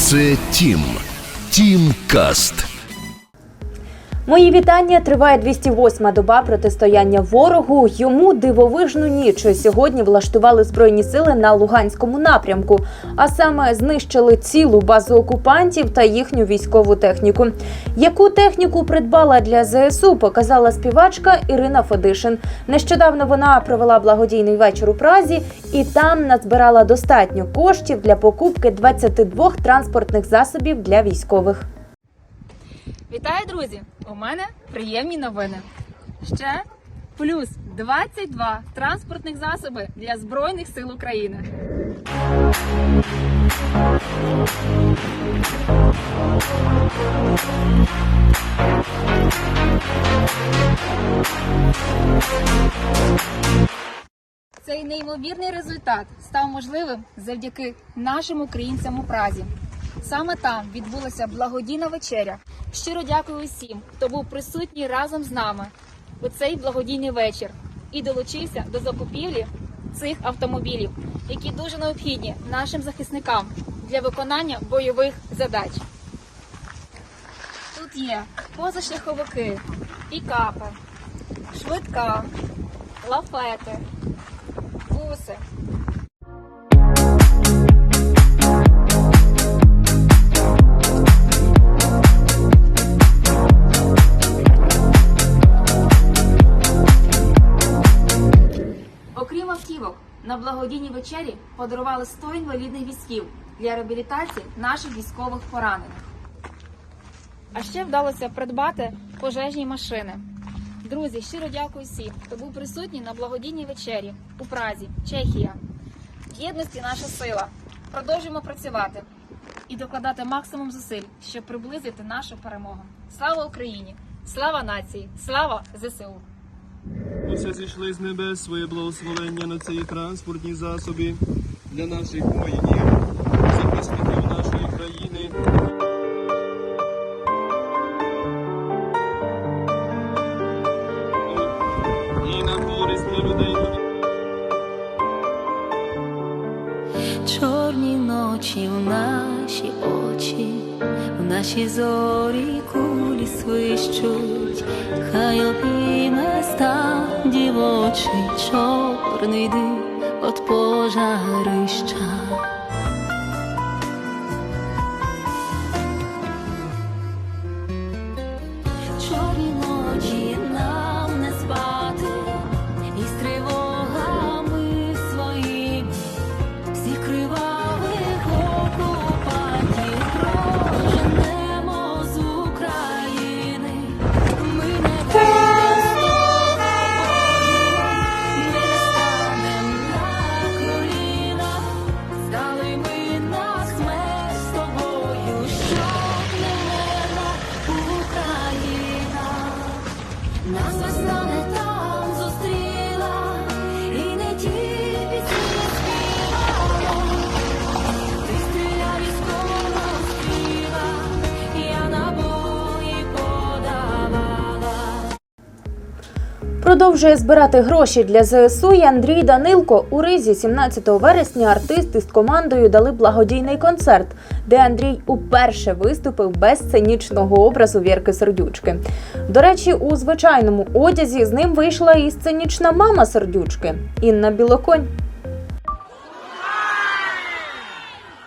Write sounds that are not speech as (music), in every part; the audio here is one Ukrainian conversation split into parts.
Це Тім. Тім Каст. Мої вітання. Триває 208-ма доба протистояння ворогу. Йому дивовижну ніч сьогодні влаштували збройні сили на Луганському напрямку, а саме знищили цілу базу окупантів та їхню військову техніку. Яку техніку придбала для ЗСУ, показала співачка Ірина Федишин. Нещодавно вона провела благодійний вечір у Празі і там назбирала достатньо коштів для покупки 22 транспортних засобів для військових. Вітаю, друзі! У мене приємні новини. Ще плюс 22 транспортних засоби для Збройних сил України. Цей неймовірний результат став можливим завдяки нашим українцям у Празі. Саме там відбулася благодійна вечеря. Щиро дякую усім, хто був присутній разом з нами у цей благодійний вечір і долучився до закупівлі цих автомобілів, які дуже необхідні нашим захисникам для виконання бойових задач. Тут є позашляховики, пікапи, швидка, лафети, буси, на благодійній вечері подарували 100 інвалідних візків для реабілітації наших військових поранених. А ще вдалося придбати пожежні машини. Друзі, щиро дякую всім, хто був присутній на благодійній вечері у Празі, Чехія. В єдності наша сила. Продовжуємо працювати і докладати максимум зусиль, щоб приблизити нашу перемогу. Слава Україні! Слава нації! Слава ЗСУ! Оце зійшли з небес своє благословення на ці транспортні засоби для наших воїнів, от пожарища. Продовжує збирати гроші для ЗСУ і Андрій Данилко. У Ризі 17 вересня артисти з командою дали благодійний концерт, де Андрій уперше виступив без сценічного образу Вірки Сердючки. До речі, у звичайному одязі з ним вийшла і сценічна мама Сердючки Інна Білоконь.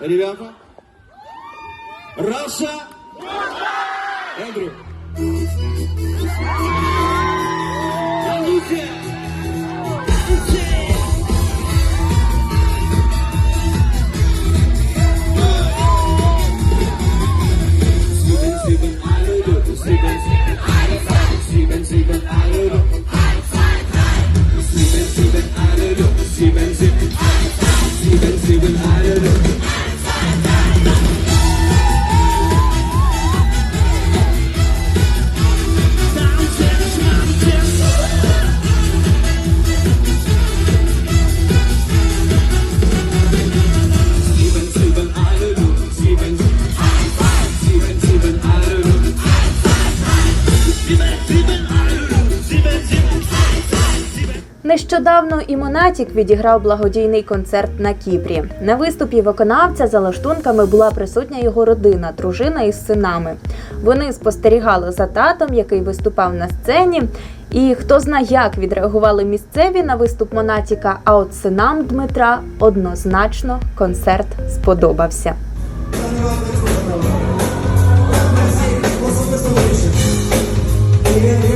Ребята. Раша. Ендрю. Нещодавно і Монатік відіграв благодійний концерт на Кіпрі. На виступі виконавця за лаштунками була присутня його родина, дружина із синами. Вони спостерігали за татом, який виступав на сцені. І хто зна, як відреагували місцеві на виступ Монатіка, а от синам Дмитра однозначно концерт сподобався. А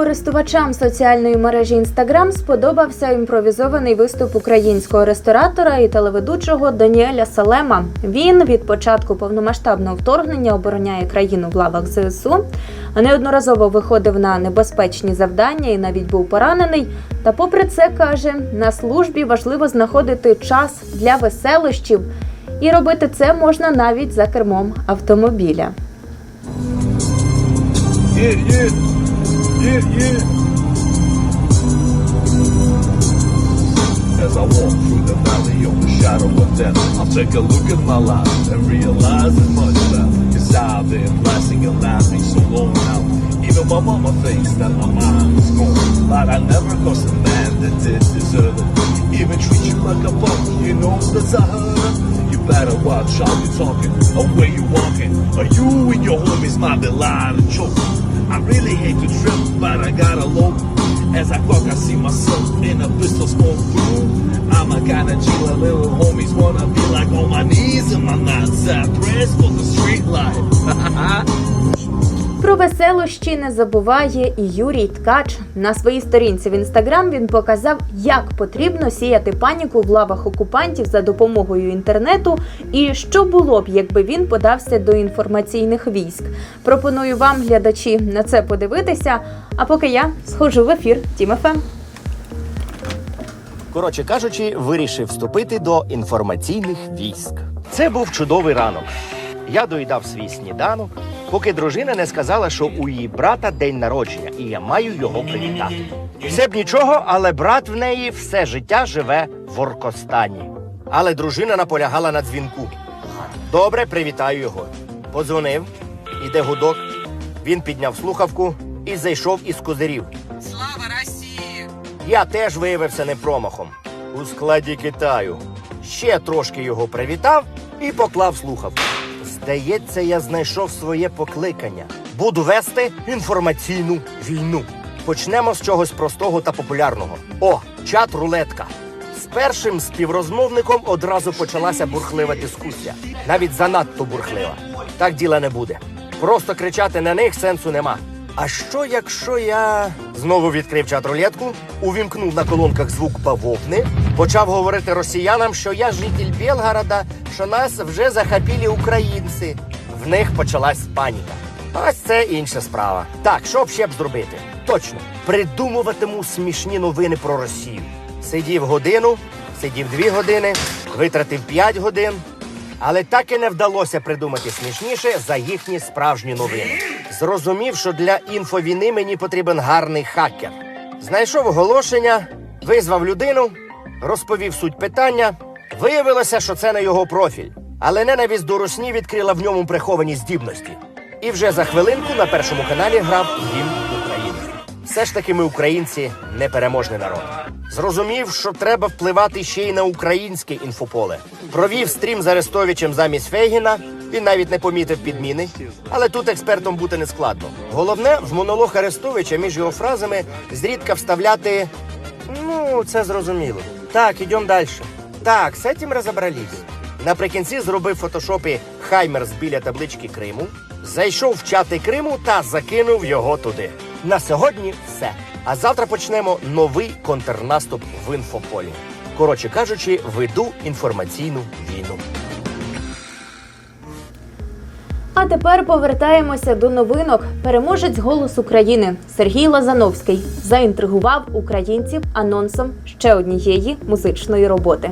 користувачам соціальної мережі Instagram сподобався імпровізований виступ українського ресторатора і телеведучого Даніеля Салема. Він від початку повномасштабного вторгнення обороняє країну в лавах ЗСУ, а неодноразово виходив на небезпечні завдання і навіть був поранений. Та, попри це, каже, на службі важливо знаходити час для веселощів, і робити це можна навіть за кермом автомобіля. Yeah, yeah, yeah, yeah. As I walk through the valley of the shadow of death, I'll take a look at my life and realize it's much left. Cause I've been blasting and laughing so long now. Even my mama thinks that my mind is gone. But I never crossed a man that did deserve it. Even treat you like a punk, you know that's hurt. You better watch how you talking or where you walking. Or you and your homies might be lying and joking. I really hate to trip, but I gotta low. As I walk, I see myself in a pistol smoke room. I'm a kinda chill, a little homies wanna be like on my knees and my nuts at prayers for the street life. (laughs) Про веселощі не забуває і Юрій Ткач. На своїй сторінці в інстаграм він показав, як потрібно сіяти паніку в лавах окупантів за допомогою інтернету, і що було б, якби він подався до інформаційних військ. Пропоную вам, глядачі, на це подивитися. А поки я схожу в ефір Тім ФМ. Коротше кажучи, вирішив вступити до інформаційних військ. Це був чудовий ранок. Я доїдав свій сніданок, поки дружина не сказала, що у її брата день народження, і я маю його привітати. Все б нічого, але брат в неї все життя живе в Оркостані. Але дружина наполягала на дзвінку. Добре, привітаю його. Подзвонив, іде гудок. Він підняв слухавку і зайшов із козирів. Я теж виявився не промахом. У складі Китаю. Ще трошки його привітав і поклав слухавку. Здається, я знайшов своє покликання. Буду вести інформаційну війну. Почнемо з чогось простого та популярного. О, чат рулетка. З першим співрозмовником одразу почалася бурхлива дискусія. Навіть занадто бурхлива. Так діла не буде. Просто кричати на них сенсу нема. А що, якщо я знову відкрив чат рулетку, увімкнув на колонках звук бавовни, почав говорити росіянам, що я житель Білгорода, що нас вже захопили українці. В них почалась паніка. Ось це інша справа. Так, що б ще б зробити? Точно, придумуватиму смішні новини про Росію. Сидів годину, сидів дві години, витратив п'ять годин, але так і не вдалося придумати смішніше за їхні справжні новини. Зрозумів, що для інфовійни мені потрібен гарний хакер. Знайшов оголошення, визвав людину, розповів суть питання. Виявилося, що це не його профіль, але ненавість до русні відкрила в ньому приховані здібності. І вже за хвилинку на першому каналі грав гімн. Все ж таки ми українці непереможний народ. Зрозумів, що треба впливати ще й на українське інфополе. Провів стрім з Арестовичем замість Фейгіна. Він навіть не помітив підміни, але тут експертом бути не складно. Головне в монолог Арестовича між його фразами зрідка вставляти. Ну, це зрозуміло. Так, ідемо далі. Так, з цим розібрались. Наприкінці зробив фотошопі Хаймерс біля таблички Криму, зайшов в чати Криму та закинув його туди. На сьогодні все. А завтра почнемо новий контрнаступ в інфополі. Коротше кажучи, веду інформаційну війну. А тепер повертаємося до новинок. Переможець голос України Сергій Лазановський заінтригував українців анонсом ще однієї музичної роботи.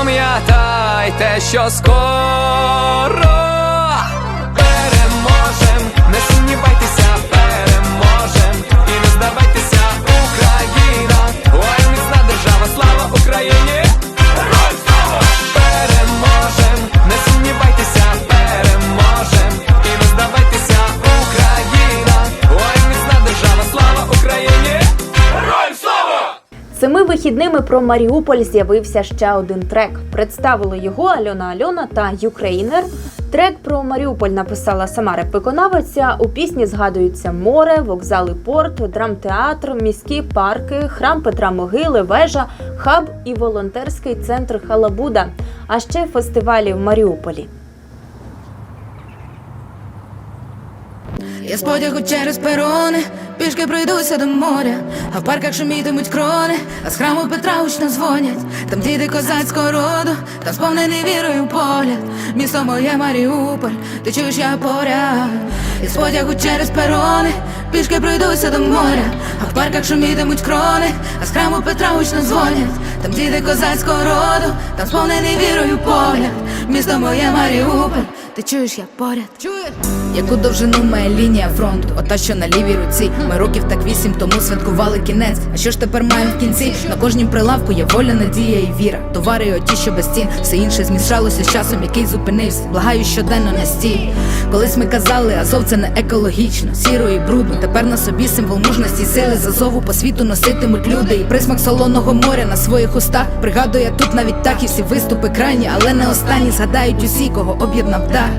Пам'ятайте, що скоро вихідними про Маріуполь з'явився ще один трек. Представили його Альона Альона та Юкрейнер. Трек про Маріуполь написала сама реп-виконавиця. У пісні згадуються море, вокзали, порт, драмтеатр, міські парки, храм Петра Могили, вежа, хаб і волонтерський центр Халабуда, а ще фестивалі в Маріуполі. Я з потягу через перони, пішки пройдуся до моря, а в парках шумітимуть крони, а з храму Петра гучно дзвонять, там діти козацького роду, там сповнений вірою погляд, місто моє Маріуполь, ти чуєш я поряд, я з потягу через перони, пішки пройдуся до моря, а в парках шумітимуть крони, а з храму Петра гучно дзвонять, там діти козацького роду, там сповнений вірою погляд, місто моє Маріуполь, ти чуєш я поряд. Чуєш? Яку довжину має лінія фронту, ота що на лівій руці. Ми років так вісім тому святкували кінець. А що ж тепер маємо в кінці? На кожнім прилавку є воля, надія і віра. Товари оті, що без цін, все інше змішалося з часом, який зупинився. Благаю щоденно на стій. Колись ми казали, Азов це не екологічно, сіро і брудно. Тепер на собі символ мужності, сили з Азову по світу носитимуть люди. І присмак солоного моря на своїх устах. Пригадує тут навіть так і всі виступи крайні, але не останні згадають усі, кого об'єднав дах.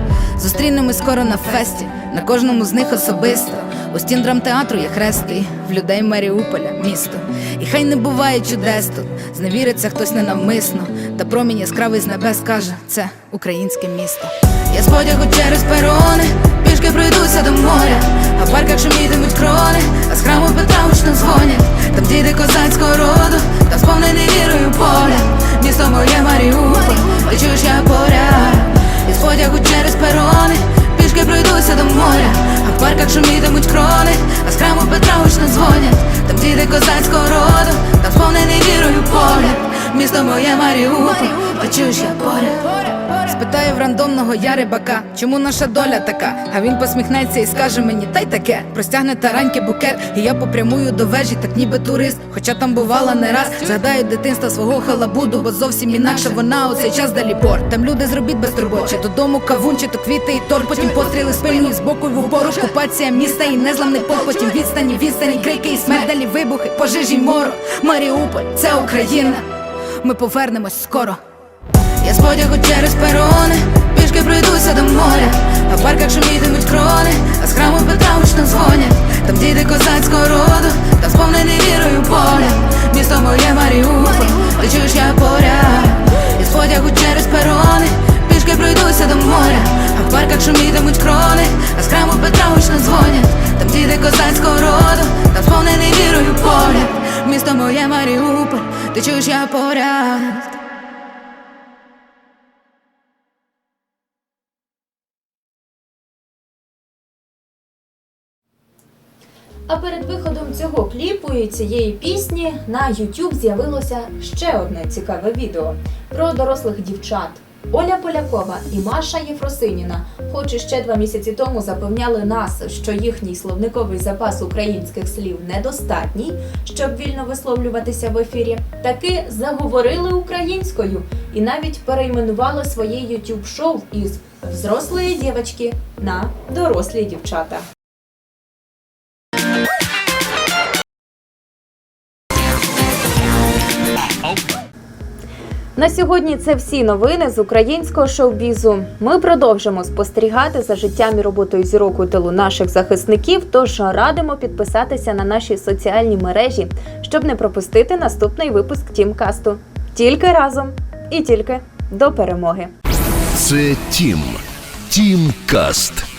Зустрінемось скоро на фесті, на кожному з них особисто. У стін драмтеатру є хрести, в людей Маріуполя, місто. І хай не буває чудес тут, зневіриться хтось ненавмисно. Та промінь яскравий з небес каже, це українське місто. Я з потягу через перони, пішки пройдуся до моря, а в парках шумітимуть крони, а з храму Петра гучно дзвонять, там діти козацького роду, там сповнений вірою поля, місто моє Маріуполь, ти чуєш я поряд. Із потягу через перони, пішки пройдуся до моря, а в парках шумітимуть крони, а з храму Петра гучно дзвонять, там діти козацького роду, там сповнений вірою погляд, місто моє Маріуполь, а чуєш я поряд. Спитаю в рандомного я рибака, чому наша доля така? А він посміхнеться і скаже мені, та й таке, простягне тараньки букет, і я попрямую до вежі, так ніби турист, хоча там бувала не раз. Згадаю дитинства свого халабуду, бо зовсім інакше вона у цей час далі порт. Там люди зробіть безтурботче, додому кавун, чи то квіти і торт, потім постріли спильні з боку в упору, окупація міста і незламний порт, потім відстані, відстані, крики і смерть, далі вибухи, пожежі моро. Маріуполь, це Україна. Ми повернемось скоро. Я з потягу через перони, пішки пройдуся до моря, а в парках шумітимуть крони, а з храму Петра гучно дзвонять, там діти козацького роду, там сповнений вірою поля, місто моє Маріуполь, ти чуєш я поряд, я з потягу через перони, пішки пройдуся до моря, а в парках шумітимуть крони, а з храму Петра гучно дзвонять, там діти козацького роду, там сповнений вірою поля, місто моє Маріуполь, ти чуєш я поряд. А перед виходом цього кліпу і цієї пісні на YouTube з'явилося ще одне цікаве відео про дорослих дівчат. Оля Полякова і Маша Єфросиніна, хоч і ще два місяці тому запевняли нас, що їхній словниковий запас українських слів недостатній, щоб вільно висловлюватися в ефірі, таки заговорили українською і навіть перейменували своє YouTube шоу із взрослої дівчатки на дорослі дівчата. На сьогодні це всі новини з українського шоу-бізу. Ми продовжимо спостерігати за життям і роботою зірок у тилу наших захисників. Тож радимо підписатися на наші соціальні мережі, щоб не пропустити наступний випуск Тімкасту. Тільки разом і тільки до перемоги. Це Тім. Тімкаст.